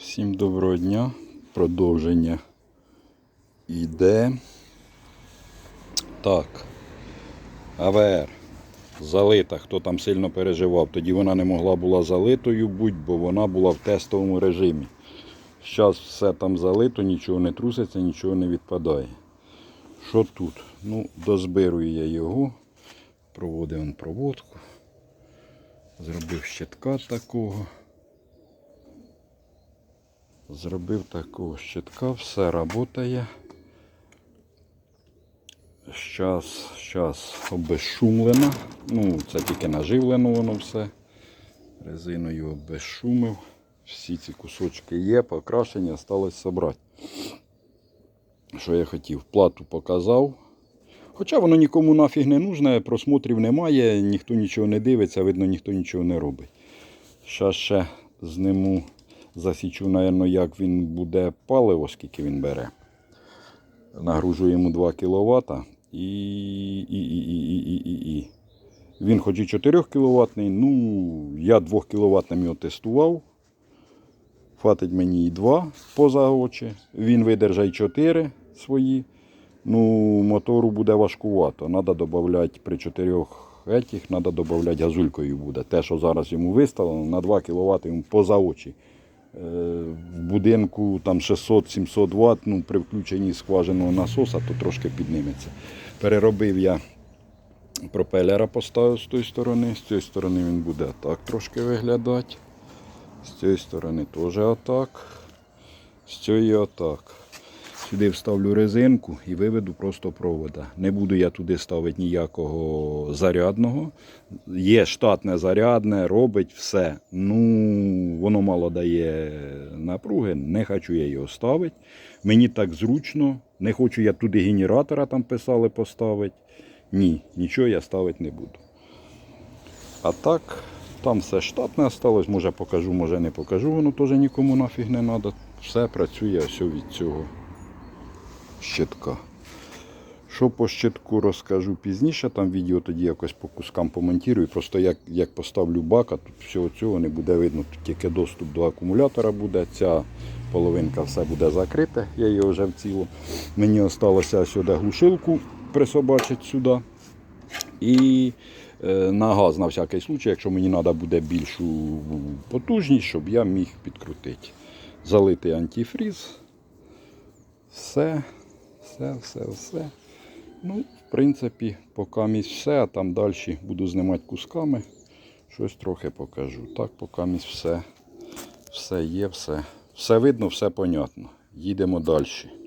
Всім доброго дня. Продовження йде. Так. АВР. Залита. Хто там сильно переживав. Тоді вона не могла була залитою бути, бо вона була в тестовому режимі. Зараз все там залито, нічого не труситься, нічого не відпадає. Що тут? Ну, дозбирую я його. Проводив проводку. Зробив щитка такого. Зробив такого щитка, все працює. Щас, щас обезшумлено. Ну, це тільки наживлено воно все. Резиною обезшумив. Всі ці кусочки є, покрашені, осталось зібрати. Що я хотів? Плату показав. Хоча воно нікому нафіг не нужне, просмотрів немає, ніхто нічого не дивиться, видно, ніхто нічого не робить. Зараз ще зниму, засічу, напевно, як він буде паливо, скільки він бере. Нагружу йому 2 кВт і, і, і, і, і, і, і. Він хоч і 4 кВт, ну, я 2 кВт його тестував. Хватить мені і 2 поза очі. Він видержає 4 свої. Ну, мотору буде важкувато. Треба додати при 4 етіх, треба додати газулькою буде. Те, що зараз йому виставлено, на 2 кВт йому поза очі. Е, В будинку там 600-700 Вт, ну, при включенні скваженого насоса, то трошки підніметься. Переробив я пропелера, поставив з тої сторони, з цієї сторони він буде так трошки виглядати. З цієї сторони теж отак. З цієї отак. Сюди вставлю резинку і виведу просто провода. Не буду я туди ставити ніякого зарядного. Є штатне зарядне, робить все. Ну, воно мало дає напруги, не хочу я його ставити. Мені так зручно. Не хочу я туди генератора там писали поставити. Ні, нічого я ставити не буду. А так, там все штатне осталось, може покажу, може не покажу, воно теж нікому нафіг не треба. Все працює все від цього щитка. Що по щитку розкажу пізніше, там відео тоді якось по кускам помонтую. Просто як, як поставлю бака, тут всього цього не буде видно, тут тільки доступ до акумулятора буде. Ця половинка все буде закрита, я її вже вціло. Мені залишилося сюди глушилку присобачити сюди. І е, на газ на всякий случай, якщо мені треба буде більшу потужність, щоб я міг підкрутити. Залити антифріз. Все, все, все, все. Ну, в принципі, поки місць все, а там далі буду знімати кусками. Щось трохи покажу. Так, поки місць все, все є, все. Все видно, все понятно. Їдемо далі.